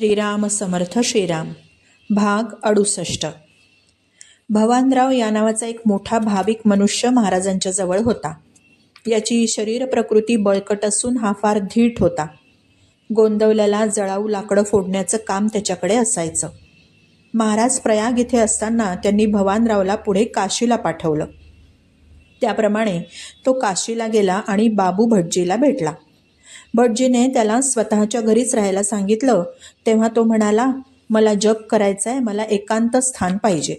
श्रीराम समर्थ श्रीराम. भाग अडुसष्ट. भवानराव या नावाचा एक मोठा भाविक मनुष्य महाराजांच्या जवळ होता. याची शरीर प्रकृती बळकट असून हा फार धीट होता. गोंदवल्याला जळाऊ लाकडं फोडण्याचं काम त्याच्याकडे असायचं. महाराज प्रयाग इथे असताना त्यांनी भवानरावला पुढे काशीला पाठवलं. त्याप्रमाणे तो काशीला गेला आणि बाबू भटजीला भेटला. भटजीने त्याला स्वतःच्या घरीच राहायला सांगितलं तेव्हा तो म्हणाला मला जप करायचा आहे मला एकांत स्थान पाहिजे.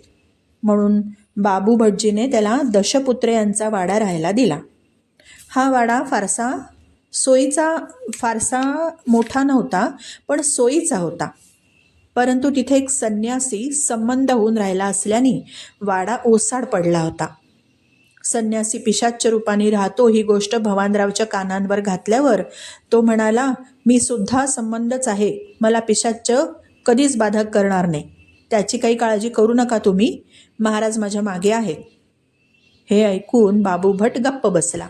म्हणून बाबू भटजीने त्याला दशपुत्र यांचा वाडा राहायला दिला. हा वाडा फारसा सोयीचा फारसा मोठा नव्हता पण सोयीचा होता. परंतु तिथे एक संन्यासी संबंध होऊन राहिला असल्याने वाडा ओसाड पडला होता. संन्यासी पिशाच्य रूपाने राहतो ही गोष्ट भवानरावच्या कानांवर घातल्यावर तो म्हणाला मी सुद्धा संबंधच आहे. मला पिशाच्य कधीच बाधक करणार नाही. त्याची काही काळजी करू नका तुम्ही. महाराज माझ्या मागे आहेत हे ऐकून बाबू भट गप्प बसला.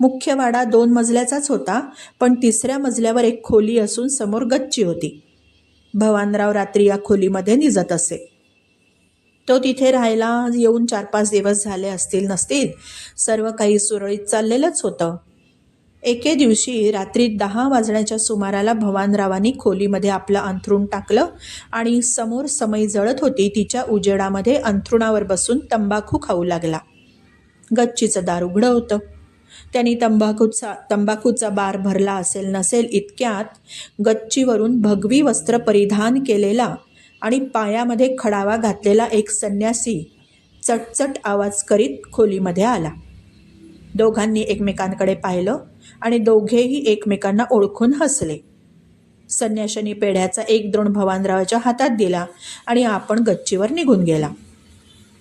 मुख्य वाडा दोन मजल्याचाच होता पण तिसऱ्या मजल्यावर एक खोली असून समोर गच्ची होती. भवानराव रात्री या खोलीमध्ये निजत असे. तो तिथे राहायला येऊन चार पाच दिवस झाले असतील नसतील. सर्व काही सुरळीत चाललेलंच होतं. एके दिवशी रात्री दहा वाजण्याच्या सुमाराला भवानरावांनी खोलीमध्ये आपलं अंथरूण टाकलं आणि समोर समई जळत होती तिच्या उजेडामध्ये अंथरुणावर बसून तंबाखू खाऊ लागला. गच्चीचं दार उघडं होतं. त्यांनी तंबाखूचा तंबाखूचा बार भरला असेल नसेल इतक्यात गच्चीवरून भगवी वस्त्र परिधान केलेला आणि पायामध्ये खडावा घातलेला एक संन्यासी चटचट आवाज करीत खोलीमध्ये आला. दोघांनी एकमेकांकडे पाहिलं आणि दोघेही एकमेकांना ओळखून हसले. संन्याशांनी पेढ्याचा एक द्रोण भवानरावाच्या हातात दिला आणि आपण गच्चीवर निघून गेला.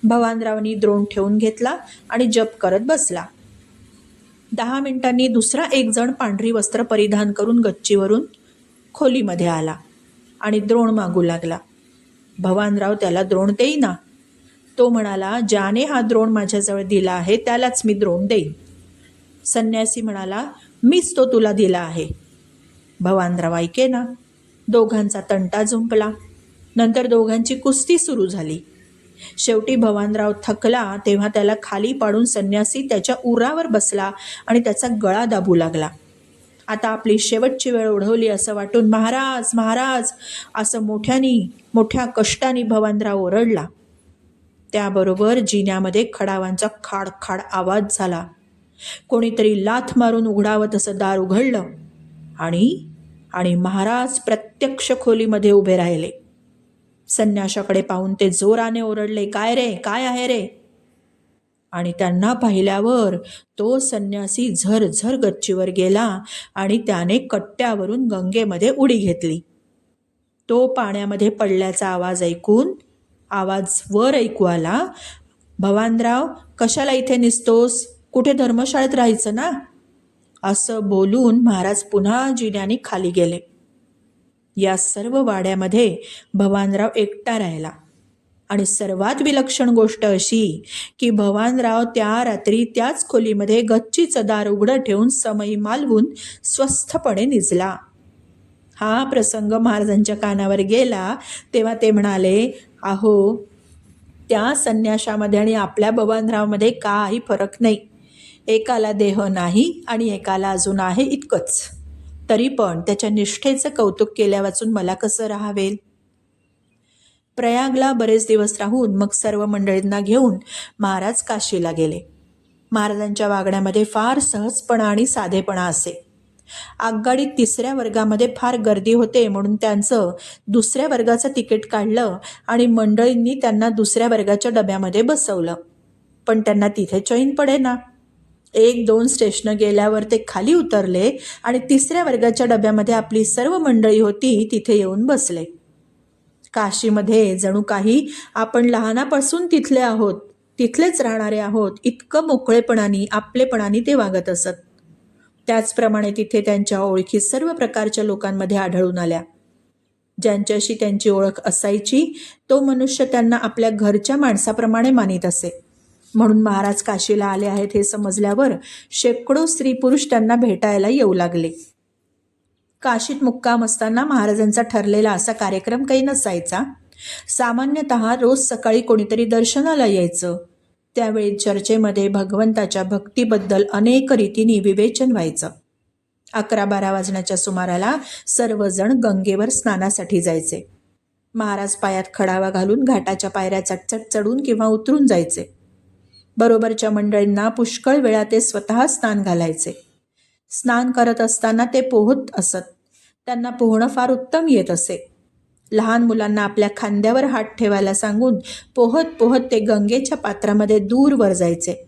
भवानरावनी द्रोण ठेवून घेतला आणि जप करत बसला. दहा मिनिटांनी दुसरा एक जण पांढरी वस्त्र परिधान करून गच्चीवरून खोलीमध्ये आला आणि द्रोण मागू लागला. भवानराव त्याला द्रोण देईना. तो म्हणाला ज्याने हा द्रोण माझ्याजवळ दिला आहे त्यालाच मी द्रोण देईन. संन्यासी म्हणाला मीच तो तुला दिला आहे. भवानराव ऐके ना दोघांचा तंटा जुंपला नंतर दोघांची कुस्ती सुरू झाली. शेवटी भवानराव थकला तेव्हा त्याला खाली पाडून संन्यासी त्याच्या उरावर बसला आणि त्याचा गळा दाबू लागला. आता आपली शेवटची वेळ ओढवली असं वाटून महाराज महाराज असं मोठ्यानी मोठ्या कष्टाने भवानराव ओरडला. त्याबरोबर जिन्यामध्ये खडावांचा खाडखाड आवाज झाला. कोणीतरी लाथ मारून उघडावं तसं दार उघडलं आणि आणि महाराज प्रत्यक्ष खोलीमध्ये उभे राहिले. संन्याशाकडे पाहून ते जोराने ओरडले काय रे? काय आहे रे? आणि त्यांना पाहिल्यावर तो संन्यासी झरझर गच्चीवर गेला आणि त्याने कट्ट्यावरून गंगेमध्ये उडी घेतली. तो पाण्यामध्ये पडल्याचा आवाज ऐकून आवाज वर ऐकू आला भवानराव कशाला इथे निसतोस? कुठे धर्मशाळेत राहायचं ना? असं बोलून महाराज पुन्हा जिन्याने खाली गेले. या सर्व वाड्यामध्ये भवानराव एकटा राहिला. आणि सर्वात विलक्षण गोष्ट अशी की भवानराव त्या रात्री त्याच खोलीमध्ये गच्चीचं दार उघडं ठेवून समयी मालवून स्वस्थपणे निजला. हा प्रसंग महाराजांच्या कानावर गेला तेव्हा ते म्हणाले आहो त्या संन्याशामध्ये आणि आपल्या भवानरावमध्ये काही फरक नाही. एकाला देह नाही आणि एकाला अजून आहे इतकंच. तरी पण त्याच्या निष्ठेचं कौतुक केल्या वाचून मला कसं राहावेल? प्रयागला बरेच दिवस राहून मग सर्व मंडळींना घेऊन महाराज काशीला गेले. महाराजांच्या वागण्यामध्ये फार सहजपणा आणि साधेपणा असे. आगगाडीत तिसऱ्या वर्गामध्ये फार गर्दी होते म्हणून त्यांचं दुसऱ्या वर्गाचं तिकीट काढलं आणि मंडळींनी त्यांना दुसऱ्या वर्गाच्या डब्यामध्ये बसवलं. पण त्यांना तिथे चैन पडे ना एक दोन स्टेशनं गेल्यावर ते खाली उतरले आणि तिसऱ्या वर्गाच्या डब्यामध्ये आपली सर्व मंडळी होती तिथे येऊन बसले. काशीमध्ये जणू काही आपण लहानापासून तिथले आहोत तिथलेच राहणारे आहोत इतकं मोकळेपणाने आपलेपणाने ते वागत असत. त्याचप्रमाणे तिथे त्यांच्या ओळखी सर्व प्रकारच्या लोकांमध्ये आढळून आल्या. ज्यांच्याशी त्यांची ओळख असायची तो मनुष्य त्यांना आपल्या घरच्या माणसाप्रमाणे मानित असे. म्हणून महाराज काशीला आले आहेत हे समजल्यावर शेकडो स्त्री पुरुष त्यांना भेटायला येऊ लागले. काशीत मुक्काम असताना महाराजांचा ठरलेला असा कार्यक्रम काही नसायचा. सामान्यतः रोज सकाळी कोणीतरी दर्शनाला यायचं. त्यावेळी चर्चेमध्ये भगवंताच्या भक्तीबद्दल अनेक रीतीने विवेचन व्हायचं. अकरा बारा वाजण्याच्या सुमाराला सर्वजण गंगेवर स्नानासाठी जायचे. महाराज पायात खडावा घालून घाटाच्या पायऱ्या चटचट चढून किंवा उतरून जायचे. बरोबरच्या मंडळींना पुष्कळ वेळा ते स्वतः स्नान घालायचे. स्नान करत असताना ते पोहत असत. त्यांना पोहणं फार उत्तम येत असे. लहान मुलांना आपल्या खांद्यावर हात ठेवायला सांगून पोहत पोहत ते गंगेच्या पात्रामध्ये दूरवर जायचे.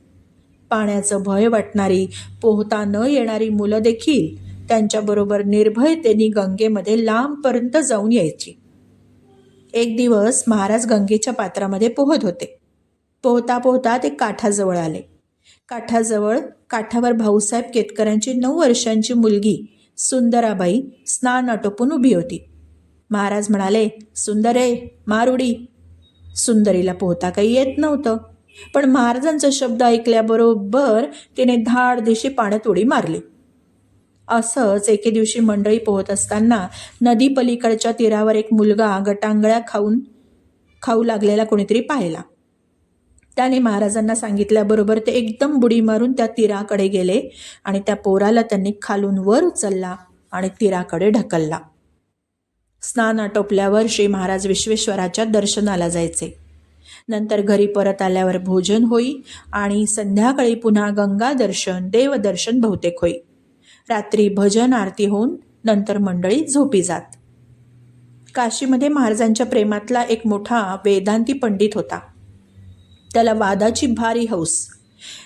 पाण्याचं भय वाटणारी पोहता न येणारी मुलं देखील त्यांच्याबरोबर निर्भयतेने गंगेमध्ये लांबपर्यंत जाऊन यायची. एक दिवस महाराज गंगेच्या पात्रामध्ये पोहत होते. पोहता पोहता ते काठाजवळ आले. काठाजवळ काठावर भाऊसाहेब केतकरांची नऊ वर्षांची मुलगी सुंदराबाई स्नान आटोपून उभी होती. महाराज म्हणाले सुंदरे मारुडी. सुंदरीला पोहता काही येत नव्हतं पण महाराजांचा शब्द ऐकल्याबरोबर तिने धाड दिशी पाण्यात उडी मारली. असंच एके दिवशी मंडळी पोहत असताना नदी पलीकडच्या तीरावर एक मुलगा गटांगळ्या खाऊन खाऊ लागलेला कोणीतरी पाहिला. त्याने महाराजांना सांगितल्याबरोबर ते एकदम बुडी मारून त्या तीराकडे गेले आणि त्या पोराला त्यांनी खालून वर उचलला आणि तीराकडे ढकलला. स्नान आटोपल्यावर श्री महाराज विश्वेश्वराच्या दर्शनाला जायचे. नंतर घरी परत आल्यावर भोजन होई आणि संध्याकाळी पुन्हा गंगा दर्शन देवदर्शन बहुतेक होई. रात्री भजन आरती होऊन नंतर मंडळी झोपी जात. काशीमध्ये महाराजांच्या प्रेमातला एक मोठा वेदांती पंडित होता. त्याला वादाची भारी हौस.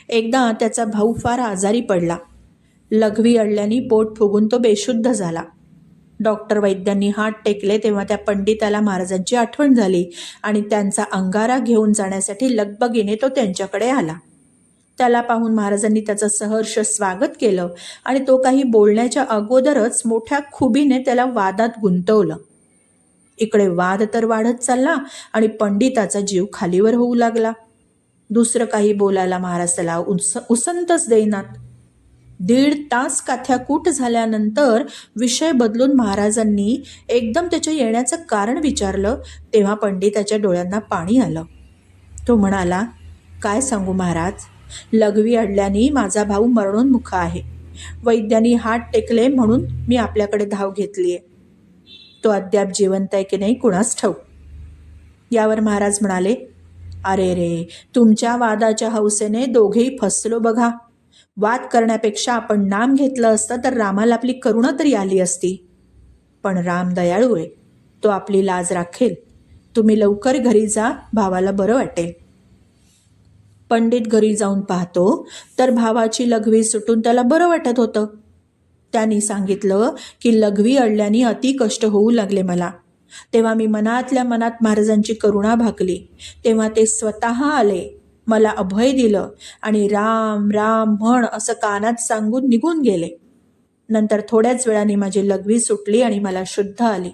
एकदा त्याचा भाऊ फार आजारी पडला. लघवी अडल्याने पोट फुगून तो बेशुद्ध झाला. डॉक्टर वैद्यांनी हात टेकले तेव्हा त्या पंडिताला महाराजांची आठवण झाली आणि त्यांचा अंगारा घेऊन जाण्यासाठी लगबगीने तो त्यांच्याकडे आला. त्याला पाहून महाराजांनी त्याचं सहर्ष स्वागत केलं आणि तो काही बोलण्याच्या अगोदरच मोठ्या खुबीने त्याला वादात गुंतवलं. इकडे वाद तर वाढत चालला आणि पंडिताचा जीव खालीवर होऊ लागला. दुसरं काही बोलायला महाराज त्याला उस उसंतच देईनात. दीड तास काथ्याकूट झाल्यानंतर विषय बदलून महाराजांनी एकदम त्याच्या येण्याचं कारण विचारलं तेव्हा पंडिताच्या डोळ्यांना पाणी आलं. तो म्हणाला काय सांगू महाराज? लघवी अडल्याने माझा भाऊ मरणोन्मुख आहे. वैद्यांनी हात टेकले म्हणून मी आपल्याकडे धाव घेतली आहे तो अद्याप जिवंत आहे की नाही कुणास ठाऊक? यावर महाराज म्हणाले अरे रे तुमच्या वादाच्या हौसेने दोघेही फसलो बघा. वाद करण्यापेक्षा आपण नाम घेतलं असतं तर रामाला आपली करुणा तरी आली असती. पण राम दयाळू आहे तो आपली लाज राखेल. तुम्ही लवकर घरी जा भावाला बरं वाटेल. पंडित घरी जाऊन पाहतो तर भावाची लघवी सुटून त्याला बरं वाटत होतं. त्यांनी सांगितलं की लघवी अडल्याने अति कष्ट होऊ लागले मला. तेव्हा मी मनातल्या मनात महाराजांची करुणा भाकली. तेव्हा ते स्वतः आले. मला अभय दिलं आणि राम राम म्हण असं कानात सांगून निघून गेले. नंतर थोड्याच वेळाने माझी लघवी सुटली आणि मला शुद्ध आली.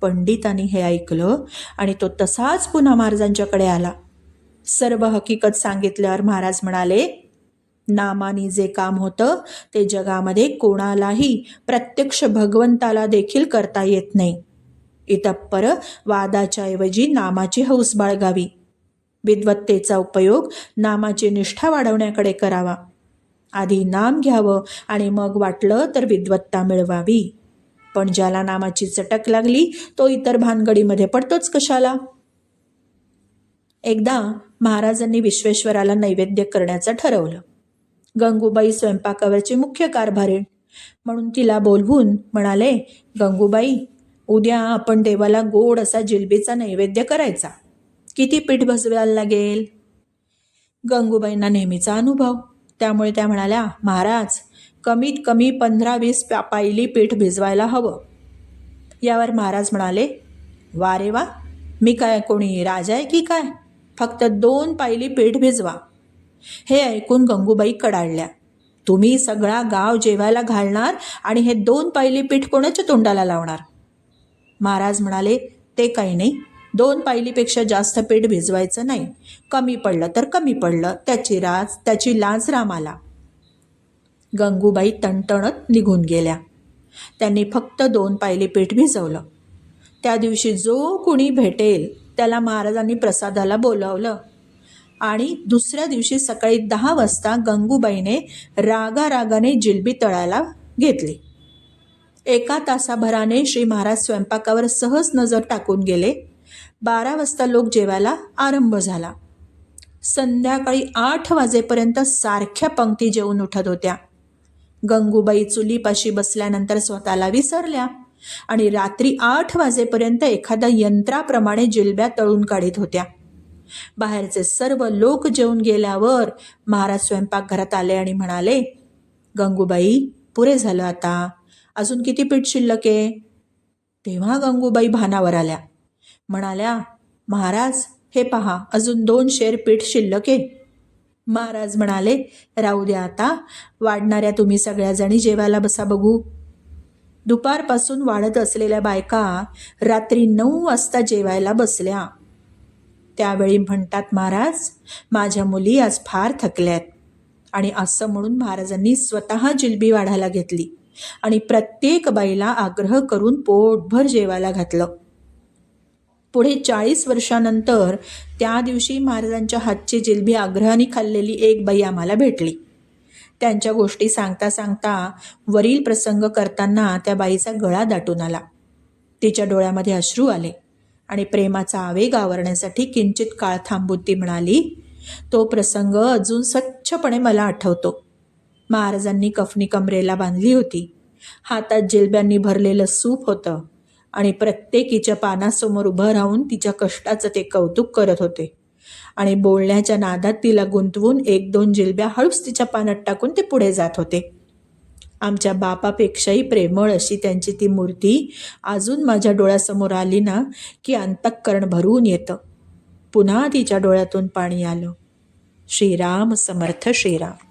पंडितांनी हे ऐकलं आणि तो तसाच पुन्हा महाराजांच्याकडे आला. सर्व हकीकत सांगितल्यावर महाराज म्हणाले नामानी जे काम होतं ते जगामध्ये कोणालाही प्रत्यक्ष भगवंताला देखील करता येत नाही. इतप्पर वादाच्या ऐवजी नामाची हौस बाळगावी. विद्वत्तेचा उपयोग नामाची निष्ठा वाढवण्याकडे करावा. आधी नाम घ्यावं आणि मग वाटलं तर विद्वत्ता मिळवावी. पण ज्याला नामाची चटक लागली तो इतर भानगडीमध्ये पडतोच कशाला? एकदा महाराजांनी विश्वेश्वराला नैवेद्य करण्याचं ठरवलं. गंगूबाई स्वयंपाकावरची मुख्य कारभारीण म्हणून तिला बोलवून म्हणाले गंगूबाई उद्या आपण देवाला गोड असा जिलबीचा नैवेद्य करायचा. किती पीठ भजवायला लागेल? गंगूबाईंना नेहमीचा अनुभव. त्यामुळे त्या म्हणाल्या महाराज कमीत कमी पंधरा वीस पायली पीठ भिजवायला हवं. यावर महाराज म्हणाले वा रे वा मी काय कोणी राजा आहे की काय? फक्त दोन पायली पीठ भिजवा. हे ऐकून गंगूबाई कडाळल्या तुम्ही सगळा गाव जेवायला घालणार आणि हे दोन पायली पीठ कोणाच्या तोंडाला लावणार? महाराज म्हणाले ते काही नाही. दोन पायलीपेक्षा जास्त पीठ भिजवायचं नाही. कमी पडलं तर कमी पडलं. त्याची राज त्याची लाज रामाला. गंगूबाई तणतणत निघून गेल्या. त्यांनी फक्त दोन पायली पीठ भिजवलं. त्या दिवशी जो कुणी भेटेल त्याला महाराजांनी प्रसादाला बोलावलं. आणि दुसऱ्या दिवशी सकाळी दहा वाजता गंगूबाईने रागारागाने जिलबी तळायला घेतली. एका तासाभराने श्री महाराज स्वयंपाकावर सहज नजर टाकून गेले. बारा वाजता लोक जेवायला आरंभ झाला. संध्याकाळी आठ वाजेपर्यंत सारख्या पंक्ती जेवून उठत होत्या. गंगूबाई चुलीपाशी बसल्यानंतर स्वतःला विसरल्या आणि रात्री आठ वाजेपर्यंत एखाद्या यंत्राप्रमाणे जिलब्या तळून काढीत होत्या. बाहेरचे सर्व लोक जेवून गेल्यावर महाराज स्वयंपाकघरात आले आणि म्हणाले गंगूबाई पुरे झालं आता. अजून किती पीठ शिल्लक आहे? तेव्हा गंगूबाई भानावर आल्या. म्हणाल्या महाराज हे पहा अजून दोन शेर पीठ शिल्लक आहे. महाराज म्हणाले राहू द्या आता वाढणाऱ्या तुम्ही सगळ्याजणी जेवायला बसा बघू. दुपारपासून वाढत असलेल्या बायका रात्री नऊ वाजता जेवायला बसल्या. त्यावेळी म्हणतात महाराज माझ्या मुली आज फार थकल्यात आणि असं म्हणून महाराजांनी स्वतः जिलबी वाढायला घेतली. आणि प्रत्येक बाईला आग्रह करून पोटभर जेवायला घातलं. पुढे चाळीस वर्षानंतर त्या दिवशी महाराजांच्या हातची जिलबी आग्रहाने खाल्लेली एक बाई आम्हाला भेटली. त्यांच्या गोष्टी सांगता सांगता वरील प्रसंग करताना त्या बाईचा गळा दाटून आला. तिच्या डोळ्यामध्ये अश्रू आले आणि प्रेमाचा आवेग आवरण्यासाठी किंचित काळ थांबून ती म्हणाली तो प्रसंग अजून स्वच्छपणे मला आठवतो. महाराजांनी कफनी कमरेला बांधली होती. हातात जिलब्यांनी भरलेलं सूप होतं आणि प्रत्येकीच्या पानासमोर उभं राहून तिच्या कष्टाचं ते कौतुक करत होते. आणि बोलण्याच्या नादात तिला गुंतवून एक दोन जिलब्या हळूच तिच्या पानात टाकून ते पुढे जात होते. आमच्या बापापेक्षाही प्रेमळ अशी त्यांची ती मूर्ती अजून माझ्या डोळ्यासमोर आली ना की अंतःकरण भरून येतं. पुन्हा तिच्या डोळ्यातून पाणी आलं. श्रीराम समर्थ श्रीराम.